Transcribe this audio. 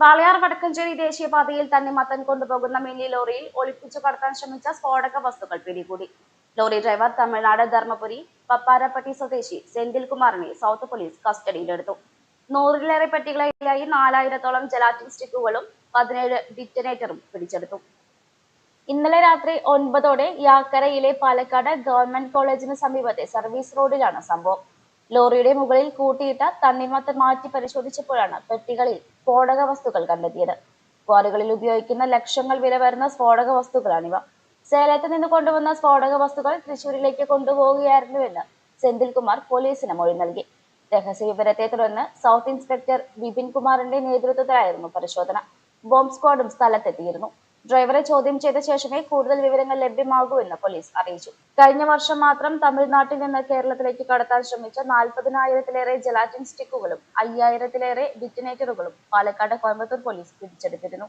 വാളയാർ വടക്കഞ്ചേരി ദേശീയപാതയിൽ തന്നെ മത്തൻ കൊണ്ടുപോകുന്ന മിനി ലോറിയിൽ ഒളിപ്പിച്ചു കടത്താൻ ശ്രമിച്ച സ്ഫോടക വസ്തുക്കൾ പിടികൂടി. ലോറി ഡ്രൈവർ തമിഴ്നാട് ധർമ്മപുരി പപ്പാരപ്പട്ടി സ്വദേശി സെന്തിൽ കുമാറിനെ സൗത്ത് പോലീസ് കസ്റ്റഡിയിലെടുത്തു. നൂറിലേറെ പെട്ടികളിലായി നാലായിരത്തോളം ജലാറ്റിൻ സ്റ്റിക്കുകളും പതിനേഴ് ഡിറ്റനേറ്ററും പിടിച്ചെടുത്തു. ഇന്നലെ രാത്രി ഒൻപതോടെ യാക്കരയിലെ പാലക്കാട് ഗവൺമെന്റ് കോളേജിന് സമീപത്തെ സർവീസ് റോഡിലാണ് സംഭവം. ലോറിയുടെ മുകളിൽ കൂട്ടിയിട്ട തണ്ണിമത്തൻ മാറ്റി പരിശോധിച്ചപ്പോഴാണ് പെട്ടികളിൽ സ്ഫോടക വസ്തുക്കൾ കണ്ടെത്തിയത്. ക്വാറികളിൽ ഉപയോഗിക്കുന്ന ലക്ഷങ്ങൾ വില വരുന്ന സ്ഫോടക വസ്തുക്കളാണിവ. സേലത്ത് നിന്ന് കൊണ്ടുവന്ന സ്ഫോടക വസ്തുക്കൾ തൃശൂരിലേക്ക് കൊണ്ടുപോവുകയായിരുന്നുവെന്ന് സെന്തിൽ കുമാർ പോലീസിന് മൊഴി നൽകി. രഹസ്യ വിവരത്തെ തുടർന്ന് സൗത്ത് ഇൻസ്പെക്ടർ വിപിൻ കുമാറിന്റെ നേതൃത്വത്തിലായിരുന്നു പരിശോധന. ബോംബ് സ്ക്വാഡും സ്ഥലത്തെത്തിയിരുന്നു. ഡ്രൈവറെ ചോദ്യം ചെയ്ത ശേഷമേ കൂടുതൽ വിവരങ്ങൾ ലഭ്യമാകൂ എന്ന് പോലീസ് അറിയിച്ചു. കഴിഞ്ഞ വർഷം മാത്രം തമിഴ്നാട്ടിൽ നിന്ന് കേരളത്തിലേക്ക് കടത്താൻ ശ്രമിച്ച നാൽപ്പതിനായിരത്തിലേറെ ജലാറ്റിൻ സ്റ്റിക്കുകളും അയ്യായിരത്തിലേറെ ഡിറ്റനേറ്ററുകളും പാലക്കാട് കോയമ്പത്തൂർ പോലീസ് പിടിച്ചെടുത്തിരുന്നു.